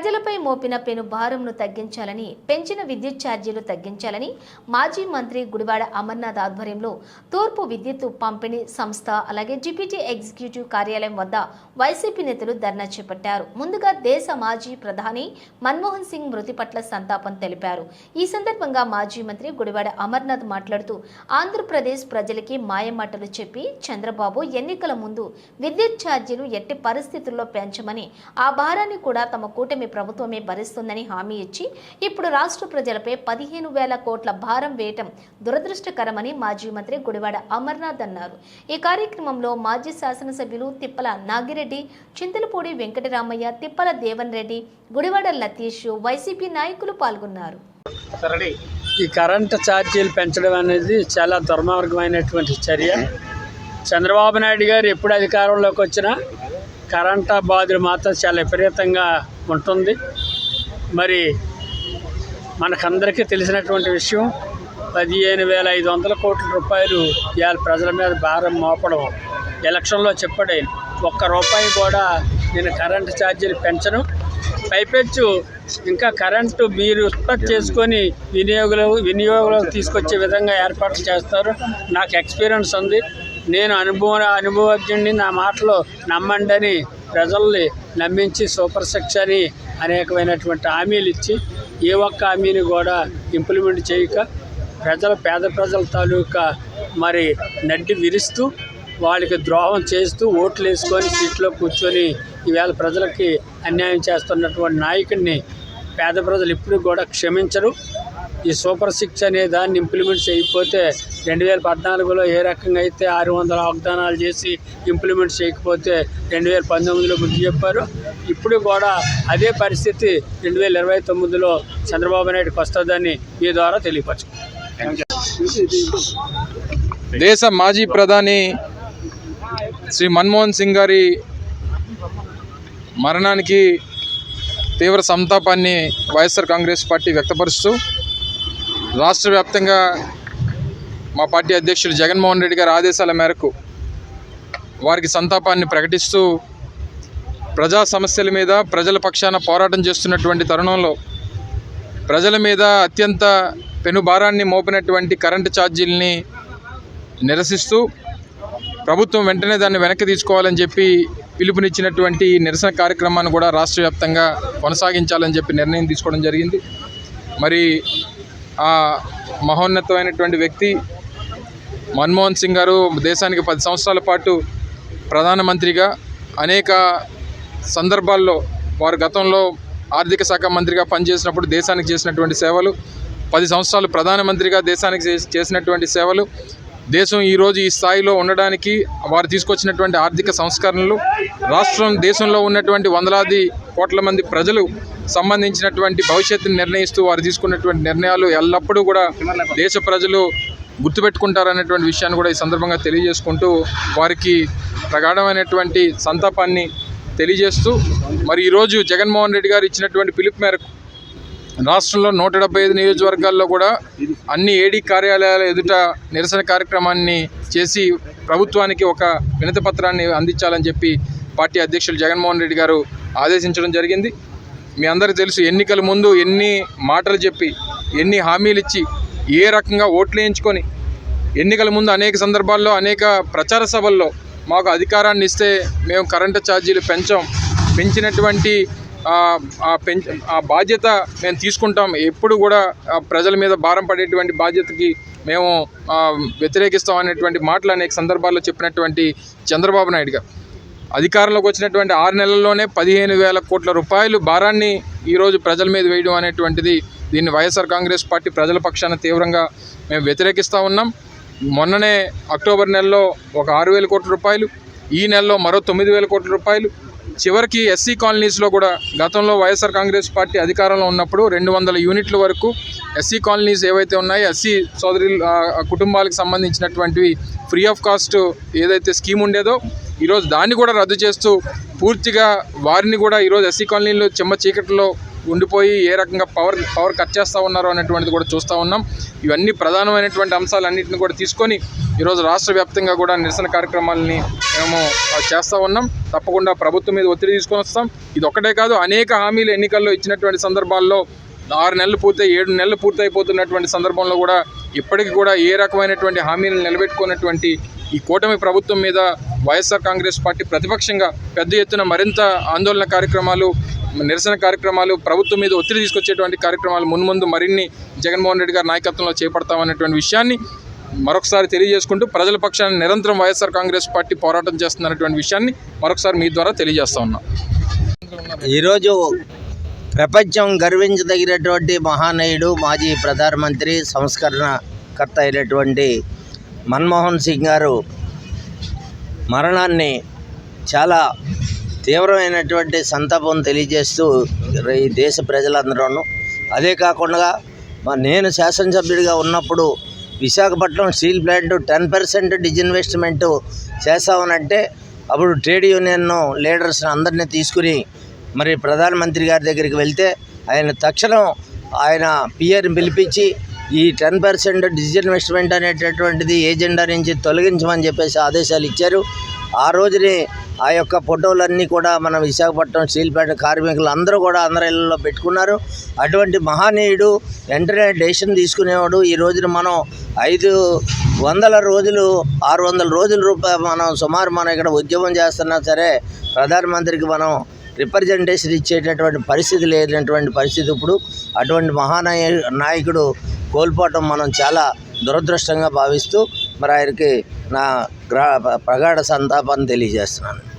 ప్రజలపై మోపిన పెను భారంను తగ్గించాలని పెంచిన విద్యుత్ ఛార్జీలు తగ్గించాలని మాజీ మంత్రి గుడివాడ అమర్నాథ్ ఆధ్వర్యంలో తూర్పు విద్యుత్ పంపిణీ సంస్థ అలాగే జిపిటి ఎగ్జిక్యూటివ్ కార్యాలయం వద్ద వైసీపీ నేతలు ధర్నా చేపట్టారు. ముందుగా దేశ మాజీ ప్రధాని మన్మోహన్ సింగ్ మృతి పట్ల సంతాపం తెలిపారు. ఈ సందర్భంగా మాజీ మంత్రి గుడివాడ అమర్నాథ్ మాట్లాడుతూ ఆంధ్రప్రదేశ్ ప్రజలకి మాయమాటలు చెప్పి చంద్రబాబు ఎన్నికల ముందు విద్యుత్ ఛార్జీలు ఎట్టి పరిస్థితుల్లో పెంచమని ఆ భారాన్ని కూడా తమ కూటమి ప్రభుత్వమే భరిస్తుందని హామీ ఇచ్చి ఇప్పుడు రాష్ట్ర ప్రజలపై పదిహేను వేల కోట్ల భారం వేయటం దురదృష్టకరమని మాజీ మంత్రి గుడివాడ అమర్నాథ్ అన్నారు. ఈ కార్యక్రమంలో మాజీ శాసనసభ్యులు తిప్పల నాగిరెడ్డి చింతలపూడి వెంకటరామయ్య తిప్పల దేవన్ రెడ్డి గుడివాడ లతీష్ వైసీపీ నాయకులు పాల్గొన్నారు. ఈ కరెంటు ఛార్జీలు పెంచడం అనేది చాలా దుర్మార్గమైనటువంటి చర్య. చంద్రబాబు నాయుడు గారు ఎప్పుడు అధికారంలోకి వచ్చినా కరెంట్ బాధలు మాత్రం చాలా విపరీతంగా ఉంటుంది. మరి మనకందరికీ తెలిసినటువంటి విషయం పదిహేను వేల ఐదు వందల కోట్ల రూపాయలు ఇవాళ ప్రజల మీద భారం మోపడం. ఎలక్షన్లో చెప్పాడు ఆయన ఒక్క రూపాయి కూడా నేను కరెంటు ఛార్జీలు పెంచను. పైపెచ్చు ఇంకా కరెంటు మీరు ఉత్పత్తి చేసుకొని వినియోగులు వినియోగంలోకి తీసుకొచ్చే విధంగా ఏర్పాట్లు చేస్తారు. నాకు ఎక్స్పీరియన్స్ ఉంది. నేను అనుభవ అనుభవజ్ఞుడిని నా మాటలు నమ్మండి అని ప్రజల్ని నమ్మించి సూపర్ సిక్స్ అని అనేకమైనటువంటి హామీలు ఇచ్చి ఏ ఒక్క హామీని కూడా ఇంప్లిమెంట్ చేయక ప్రజల పేద ప్రజల తాలూకా మరి నడ్డి విరుస్తూ వాళ్ళకి ద్రోహం చేస్తూ ఓట్లు వేసుకొని సీట్లో కూర్చొని ఈవేళ ప్రజలకి అన్యాయం చేస్తున్నటువంటి నాయకుడిని పేద ప్రజలు ఇప్పుడు కూడా క్షమించరు. ఈ సూపర్ సిక్స్ అనే దాన్ని ఇంప్లిమెంట్ చేయకపోతే రెండు వేల పద్నాలుగులో ఏ రకంగా అయితే ఆరు వందల వాగ్దానాలు చేసి ఇంప్లిమెంట్ చేయకపోతే రెండు వేల పంతొమ్మిదిలో బుద్ధి చెప్పారు. ఇప్పుడు కూడా అదే పరిస్థితి రెండు వేల ఇరవై తొమ్మిదిలో చంద్రబాబు నాయుడుకి వస్తుందని మీ ద్వారా తెలియపరచు దేశ మాజీ ప్రధాని శ్రీ మన్మోహన్ సింగ్ గారి మరణానికి తీవ్ర సంతాపాన్ని వైఎస్ఆర్ కాంగ్రెస్ పార్టీ వ్యక్తపరుస్తూ రాష్ట్ర వ్యాప్తంగా మా పార్టీ అధ్యక్షుడు జగన్మోహన్ రెడ్డి గారి ఆదేశాల మేరకు వారికి సంతాపాన్ని ప్రకటిస్తూ ప్రజా సమస్యల మీద ప్రజల పక్షాన పోరాటం చేస్తున్నటువంటి తరుణంలో ప్రజల మీద అత్యంత పెనుభారాన్ని మోపినటువంటి కరెంటు ఛార్జీలని నిరసిస్తూ ప్రభుత్వం వెంటనే దాన్ని వెనక్కి తీసుకోవాలని చెప్పి పిలుపునిచ్చినటువంటి నిరసన కార్యక్రమాన్ని కూడా రాష్ట్ర వ్యాప్తంగా కొనసాగించాలని చెప్పి నిర్ణయం తీసుకోవడం జరిగింది. మరి ఆ మహోన్నతమైనటువంటి వ్యక్తి మన్మోహన్ సింగ్ గారు దేశానికి పది సంవత్సరాల పాటు ప్రధానమంత్రిగా అనేక సందర్భాల్లో వారు గతంలో ఆర్థిక శాఖ మంత్రిగా పనిచేసినప్పుడు దేశానికి చేసినటువంటి సేవలు పది సంవత్సరాలు ప్రధానమంత్రిగా దేశానికి చేసినటువంటి సేవలు దేశం ఈరోజు ఈ స్థాయిలో ఉండడానికి వారు తీసుకొచ్చినటువంటి ఆర్థిక సంస్కరణలు రాష్ట్రం దేశంలో ఉన్నటువంటి వందలాది కోట్ల మంది ప్రజలు సంబంధించినటువంటి భవిష్యత్తుని నిర్ణయిస్తూ వారు తీసుకున్నటువంటి నిర్ణయాలు ఎల్లప్పుడూ కూడా దేశ ప్రజలు గుర్తుపెట్టుకుంటారనేటువంటి విషయాన్ని కూడా ఈ సందర్భంగా తెలియజేసుకుంటూ వారికి ప్రగాఢమైనటువంటి సంతాపాన్ని తెలియజేస్తూ మరి ఈరోజు జగన్మోహన్ రెడ్డి గారు ఇచ్చినటువంటి పిలుపు మేరకు రాష్ట్రంలో నూట డెబ్బై ఐదు నియోజకవర్గాల్లో కూడా అన్ని ఏడీ కార్యాలయాల ఎదుట నిరసన కార్యక్రమాన్ని చేసి ప్రభుత్వానికి ఒక వినతి పత్రాన్ని అందించాలని చెప్పి పార్టీ అధ్యక్షులు జగన్మోహన్ రెడ్డి గారు ఆదేశించడం జరిగింది. మీ అందరికీ తెలుసు ఎన్నికల ముందు ఎన్ని మాటలు చెప్పి ఎన్ని హామీలు ఇచ్చి ఏ రకంగా ఓట్లు వేయించుకొని ఎన్నికల ముందు అనేక సందర్భాల్లో అనేక ప్రచార సభల్లో మాకు అధికారాన్ని ఇస్తే మేము కరెంటు ఛార్జీలు పెంచాం. పెంచినటువంటి ఆ, పెంచ ఆ బాధ్యత మేము తీసుకుంటాం. ఎప్పుడు కూడా ప్రజల మీద భారం పడేటువంటి బాధ్యతకి మేము వ్యతిరేకిస్తాం అనేటువంటి మాటలు అనేక సందర్భాల్లో చెప్పినటువంటి చంద్రబాబు నాయుడు గారు. అధికారంలోకి వచ్చినటువంటి ఆరు నెలల్లోనే పదిహేను వేల కోట్ల రూపాయలు భారాన్ని ఈరోజు ప్రజల మీద వేయడం అనేటువంటిది దీన్ని వైఎస్ఆర్ కాంగ్రెస్ పార్టీ ప్రజల పక్షాన తీవ్రంగా మేము వ్యతిరేకిస్తూ ఉన్నాం. మొన్ననే అక్టోబర్ నెలలో ఒక ఆరు వేల కోట్ల రూపాయలు ఈ నెలలో మరో తొమ్మిది వేల కోట్ల రూపాయలు. చివరికి ఎస్సీ కాలనీస్లో కూడా గతంలో వైఎస్ఆర్ కాంగ్రెస్ పార్టీ అధికారంలో ఉన్నప్పుడు రెండు వందల యూనిట్ల వరకు ఎస్సీ కాలనీస్ ఏవైతే ఉన్నాయో ఎస్సీ సోదరి కుటుంబాలకు సంబంధించినటువంటివి ఫ్రీ ఆఫ్ కాస్ట్ ఏదైతే స్కీమ్ ఉండేదో ఈరోజు దాన్ని కూడా రద్దు చేస్తూ పూర్తిగా వారిని కూడా ఈరోజు ఎస్సీ కాలనీలో చెమ్మ చీకటిలో ఉండిపోయి ఏ రకంగా పవర్ పవర్ కట్ చేస్తూ ఉన్నారో అనేటువంటిది కూడా చూస్తూ ఉన్నాం. ఇవన్నీ ప్రధానమైనటువంటి అంశాలన్నింటిని కూడా తీసుకొని ఈరోజు రాష్ట్ర వ్యాప్తంగా కూడా నిరసన కార్యక్రమాలని మేము చేస్తూ ఉన్నాం. తప్పకుండా ప్రభుత్వం మీద ఒత్తిడి తీసుకొని వస్తాం. ఇది ఒక్కటే కాదు అనేక హామీలు ఎన్నికల్లో ఇచ్చినటువంటి సందర్భాల్లో ఆరు నెలలు పూర్తయి ఏడు నెలలు పూర్తయిపోతున్నటువంటి సందర్భంలో కూడా ఇప్పటికి కూడా ఏ రకమైనటువంటి హామీలను నిలబెట్టుకున్నటువంటి ఈ కూటమి ప్రభుత్వం మీద వైఎస్ఆర్ కాంగ్రెస్ పార్టీ ప్రతిపక్షంగా పెద్ద ఎత్తున మరింత ఆందోళన కార్యక్రమాలు నిరసన కార్యక్రమాలు ప్రభుత్వం మీద ఒత్తిడి తీసుకొచ్చేటువంటి కార్యక్రమాలు మున్ముందు మరిన్ని జగన్మోహన్ రెడ్డి గారి నాయకత్వంలో చేపడతామనేటువంటి విషయాన్ని మరొకసారి తెలియజేసుకుంటూ ప్రజల పక్షాన్ని నిరంతరం వైఎస్ఆర్ కాంగ్రెస్ పార్టీ పోరాటం చేస్తున్నటువంటి విషయాన్ని మరొకసారి మీ ద్వారా తెలియజేస్తా ఉన్నాం. ఈరోజు ప్రపంచం గర్వించదగినటువంటి మహానయుడు మాజీ ప్రధానమంత్రి సంస్కరణకర్త అయినటువంటి మన్మోహన్ సింగ్ గారు మరణాన్ని చాలా తీవ్రమైనటువంటి సంతాపం తెలియజేస్తూ ఈ దేశ ప్రజలందరూను. అదే కాకుండా మా నేను శాసనసభ్యుడిగా ఉన్నప్పుడు Visakhapatnam steel plant ten percent disinvestment చేస్తామనంటే అప్పుడు ట్రేడ్ యూనియన్ లీడర్స్ని అందరినీ తీసుకుని మరి ప్రధానమంత్రి గారి దగ్గరికి వెళ్తే ఆయన తక్షణం ఆయన పిఆర్ని పిలిపించి ఈ టెన్ పర్సెంట్ డిజిన్వెస్ట్మెంట్ అనేటటువంటిది ఏజెండా నుంచి తొలగించమని చెప్పేసి ఆదేశాలు ఇచ్చారు. ఆ రోజుని ఆ యొక్క ఫోటోలన్నీ కూడా మన విశాఖపట్నం స్టీల్ ప్లాంట్ కార్మికులు అందరూ కూడా అందరి ఇళ్ళలో పెట్టుకున్నారు. అటువంటి మహానీయుడు వెంటనే డెసిషన్ తీసుకునేవాడు. ఈ రోజున మనం ఐదు వందల రోజులు ఆరు వందల రోజుల రూపాయ మనం సుమారు మనం ఇక్కడ ఉద్యమం చేస్తున్నా సరే ప్రధానమంత్రికి మనం రిప్రజెంటేషన్ ఇచ్చేటటువంటి పరిస్థితి లేనటువంటి పరిస్థితి ఇప్పుడు. అటువంటి మహానాయ నాయకుడు కోల్పోవటం మనం చాలా దురదృష్టంగా భావిస్తూ మరి ఆయనకి నా ప్రగాఢ సంతాపాన్ని తెలియజేస్తున్నాను.